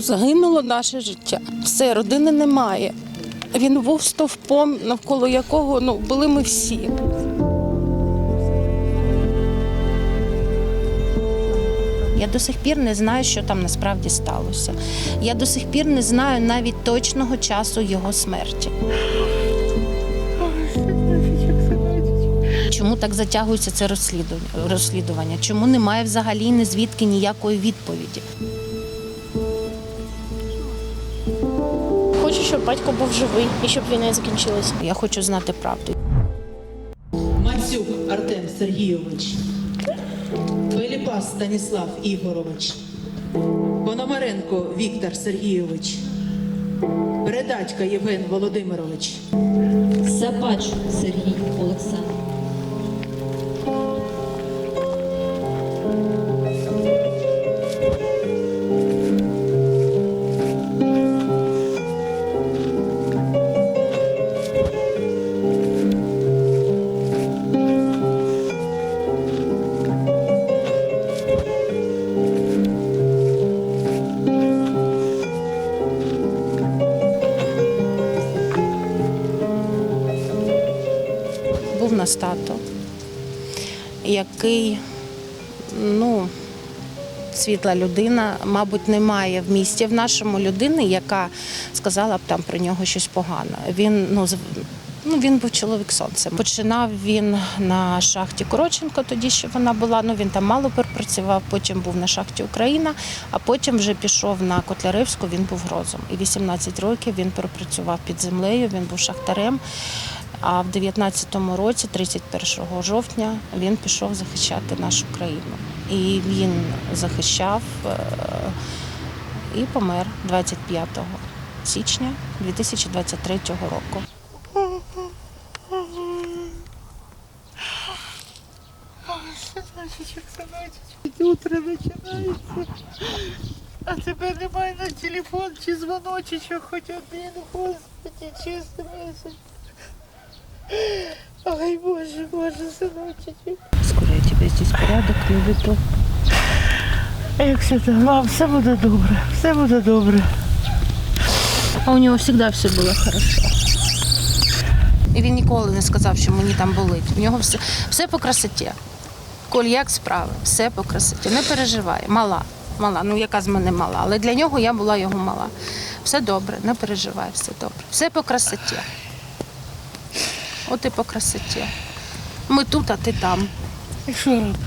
Загинуло наше життя. Все, родини немає. Він був стовпом, навколо якого ну, були ми всі. Я до сих пір не знаю, що там насправді сталося. Я до сих пір не знаю навіть точного часу його смерті. Чому так затягується це розслідування? Чому немає взагалі ні звідки ніякої відповіді? Щоб батько був живий і щоб війна закінчилася. Я хочу знати правду. Мацюк Артем Сергійович, Веліпас Станіслав Ігорович, Пономаренко Віктор Сергійович, Передатька Євген Володимирович, Сапач Сергій Олександр. Був у нас тато, який, ну, світла людина, мабуть, немає в місті в нашому людини, яка сказала б там про нього щось погане. Він ну Ну, він був чоловік сонцем. Починав він на шахті Короченко, тоді ще вона була. Ну він там мало пропрацював, потім був на шахті Україна, а потім вже пішов на Котляревську, він був грозом. І 18 років він пропрацював під землею, він був шахтарем. А в 19-му році, 31 жовтня, він пішов захищати нашу країну. І він захищав е, і помер 25 січня 2023 року. Утро починається, а тебе немає на телефон чи дзвоночечок хоч один, господи, чисто місяць. Ой, боже, боже, синочечок. Скоро у тебе здесь порядок, не веду. А як все так? Мам, все буде добре, все буде добре. А у нього завжди все було хорошо. І він ніколи не сказав, що мені там болить. У нього все, все по красоті. Коль, як справи? Все по красоті. Не переживай. Мала. Мала. Ну яка з мене мала. Але для нього я була його мала. Все добре, не переживай, все добре. Все по красоті. От і по красоті. Ми тут, а ти там. І що робити?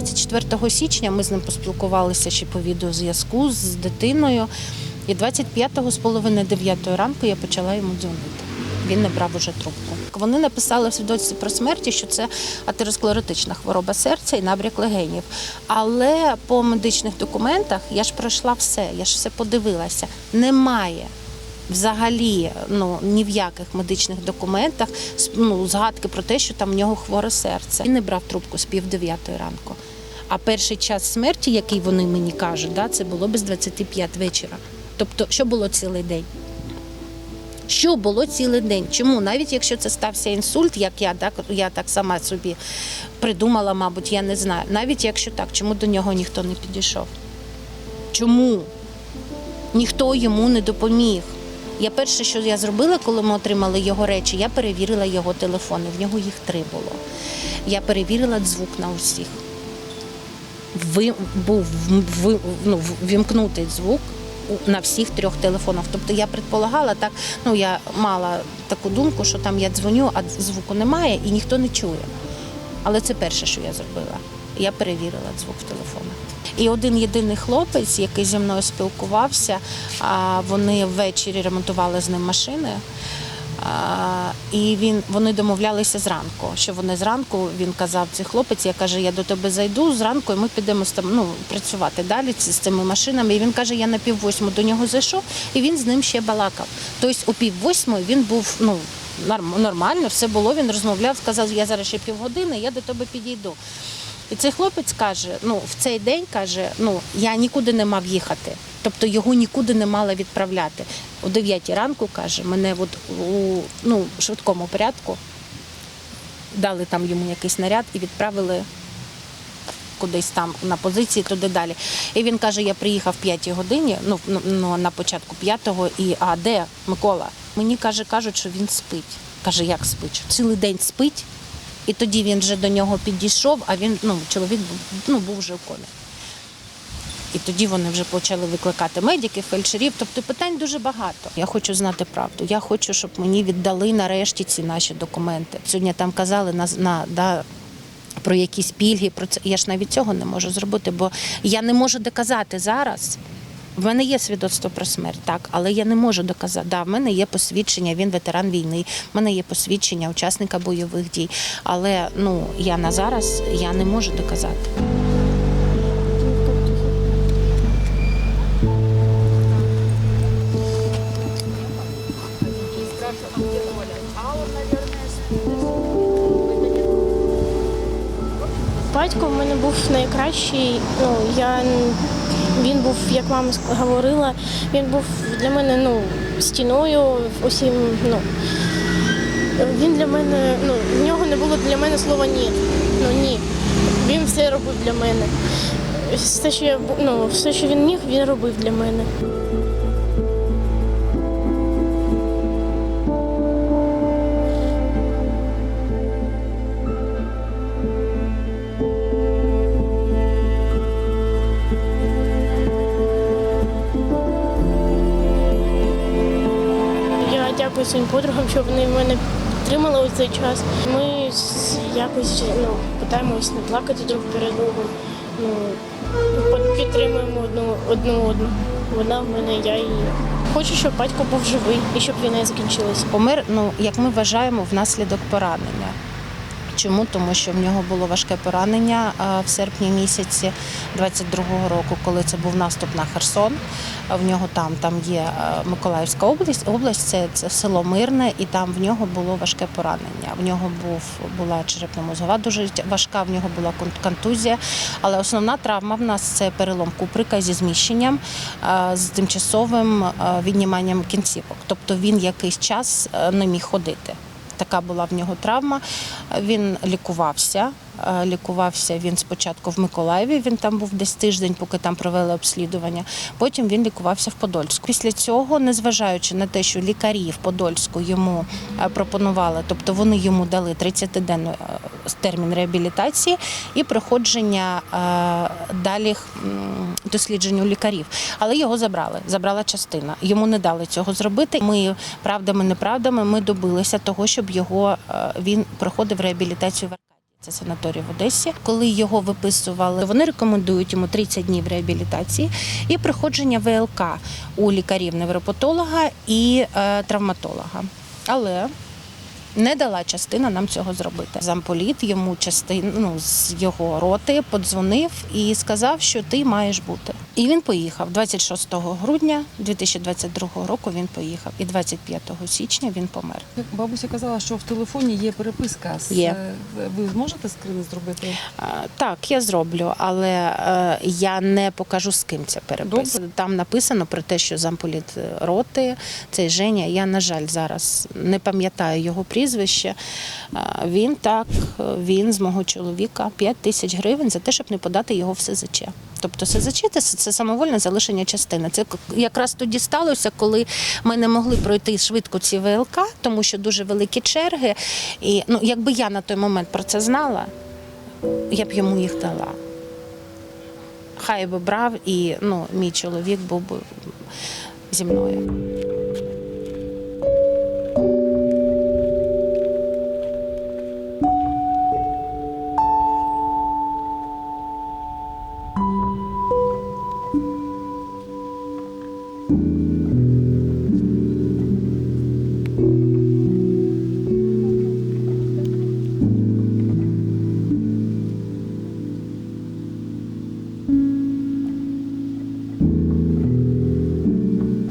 24 січня ми з ним поспілкувалися ще по відеозв'язку з дитиною. І 25-го з половини 9 ранку я почала йому дзвонити. Він не брав уже трубку. Вони написали в свідоцтві про смерті, що це атеросклеротична хвороба серця і набряк легенів. Але по медичних документах я ж пройшла все, я ж все подивилася. Немає взагалі ну, ні в яких медичних документах ну, згадки про те, що там в нього хворе серце. Він не брав трубку з пів дев'ятої ранку. А перший час смерті, який вони мені кажуть, да, це було без 25 вечора. Тобто, що було цілий день? Що було цілий день? Чому? Навіть якщо це стався інсульт, як я так, я так сама собі придумала, мабуть, я не знаю. Навіть якщо так, чому до нього ніхто не підійшов? Чому? Ніхто йому не допоміг. Я перше, що я зробила, коли ми отримали його речі, я перевірила його телефони. В нього їх три було. Я перевірила звук на усіх. Ви, був в- в- ну, вімкнутий звук на всіх трьох телефонах. Тобто я предполагала так, ну я мала таку думку, що там я дзвоню, а звуку немає і ніхто не чує. Але це перше, що я зробила. Я перевірила звук в телефонах. І один єдиний хлопець, який зі мною спілкувався, а, вони ввечері ремонтували з ним машини. І він вони домовлялися зранку. Що вони зранку він казав, цей хлопець, я каже, я до тебе зайду зранку, і ми підемо з ну, працювати далі з цими машинами. І він каже, я на пів восьму до нього зайшов, і він з ним ще балакав. Тобто о пів восьмої він був ну, нормально, все було. Він розмовляв, сказав, я зараз ще півгодини, я до тебе підійду. І цей хлопець каже: ну в цей день каже, ну я нікуди не мав їхати. Тобто його нікуди не мала відправляти. О 9 ранку каже, мене от у ну, швидкому порядку дали там йому якийсь наряд і відправили кудись там на позиції, туди далі. І він каже: я приїхав в 5 годині, ну, ну, ну на початку п'ятого, і а де Микола? Мені каже, кажуть, що він спить. Каже, як спить? Цілий день спить. І тоді він вже до нього підійшов, а він, ну, чоловік ну, був вже в комі. І тоді вони вже почали викликати медиків, фельдшерів. Тобто питань дуже багато. Я хочу знати правду. Я хочу, щоб мені віддали нарешті ці наші документи. Сьогодні там казали на, на да, про якісь пільги. Про це я ж навіть цього не можу зробити, бо я не можу доказати зараз. В мене є свідоцтво про смерть, так, але я не можу доказати. Да, в мене є посвідчення, він ветеран війни, в мене є посвідчення учасника бойових дій. Але ну я на зараз я не можу доказати. Був найкращий. Ну, я, він був, як мама говорила, він був для мене ну, стіною, усім. Ну, він для мене, ну, в нього не було для мене слова ні. Ну ні. Він все робив для мене. Все, що я, ну, все, що він міг, він робив для мене. Своїм подругам, що вони мене підтримали у цей час. Ми якось ну, питаємось не плакати друг перед другом. Ну, підтримуємо одну одну одну. Вона в мене, я її. Хочу, щоб батько був живий і щоб війна закінчилася. Помер, ну як ми вважаємо, внаслідок поранення. Чому? Тому що в нього було важке поранення в серпні місяці 22-го року, коли це був наступ на Херсон. В нього там, там є Миколаївська область, область це, це село Мирне, і там в нього було важке поранення. В нього був була черепно-мозгова дуже важка, в нього була кон- контузія. Але основна травма в нас це перелом куприка зі зміщенням, з тимчасовим відніманням кінцівок. Тобто він якийсь час не міг ходити. Така була в нього травма. Він лікувався. Е, Лікувався він спочатку в Миколаєві. Він там був десь тиждень, поки там провели обслідування. Потім він лікувався в Подольську. Після цього, незважаючи на те, що лікарі в Подольську йому е, пропонували, тобто вони йому дали 30-денний термін реабілітації і проходження е, далі досліджень у лікарів. Але його забрали. Забрала частина. Йому не дали цього зробити. Ми правдами, неправдами ми добилися того, щоб його е, він проходив реабілітацію в Аркадії. Це санаторій в Одесі. Коли його виписували, вони рекомендують йому 30 днів реабілітації і проходження ВЛК у лікарів невропатолога і е, травматолога. Але не дала частина нам цього зробити. Замполіт йому частину ну, з його роти подзвонив і сказав, що ти маєш бути. І він поїхав 26 грудня 2022 року. Він поїхав, і 25 січня він помер. Бабуся казала, що в телефоні є переписка. Є. Ви зможете скрини зробити? Так, я зроблю, але е, я не покажу з ким ця переписка. Там написано про те, що замполіт роти, цей Женя. Я, на жаль, зараз не пам'ятаю його прізвище. Він так, він з мого чоловіка 5 тисяч гривень за те, щоб не подати його в СЗЧ. Тобто СЗЧ це, це самовольне залишення частини. Це якраз тоді сталося, коли ми не могли пройти швидко ці ВЛК, тому що дуже великі черги. І ну, якби я на той момент про це знала, я б йому їх дала. Хай би брав, і ну, мій чоловік був би зі мною. Thank you.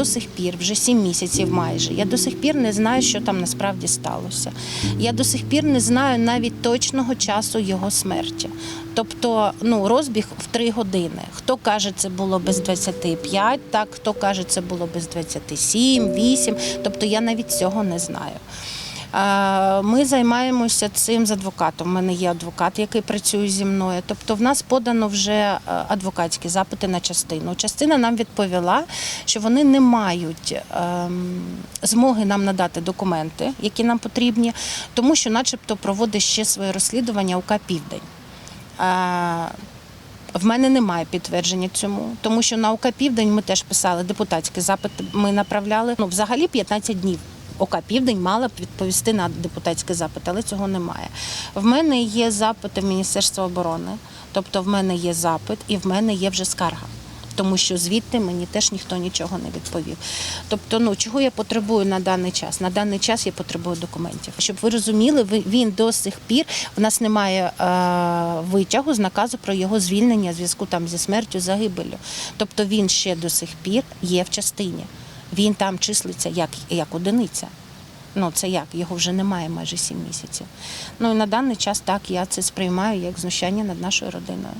До сих пір, вже сім місяців майже. Я до сих пір не знаю, що там насправді сталося. Я до сих пір не знаю навіть точного часу його смерті. Тобто, ну розбіг в три години. Хто каже, це було без 25, так хто каже, це було без 27, 8. Тобто я навіть цього не знаю. Е, Ми займаємося цим з адвокатом. У мене є адвокат, який працює зі мною. Тобто, в нас подано вже е, адвокатські запити на частину. Частина нам відповіла, що вони не мають ем, змоги нам надати документи, які нам потрібні, тому що, начебто, проводить ще своє розслідування УК Південь. Е, в мене немає підтвердження цьому, тому що на ОК Південь ми теж писали депутатський запит. Ми направляли ну взагалі 15 днів. ОК Південь мала б відповісти на депутатський запит, але цього немає. В мене є запити Міністерства оборони, тобто в мене є запит і в мене є вже скарга. Тому що звідти мені теж ніхто нічого не відповів. Тобто, ну чого я потребую на даний час? На даний час я потребую документів. Щоб ви розуміли, він до сих пір в нас немає е, витягу з наказу про його звільнення в зв'язку там зі смертю, загибеллю. Тобто він ще до сих пір є в частині. Він там числиться як, як одиниця. Ну це як? Його вже немає майже сім місяців. Ну і на даний час так я це сприймаю як знущання над нашою родиною.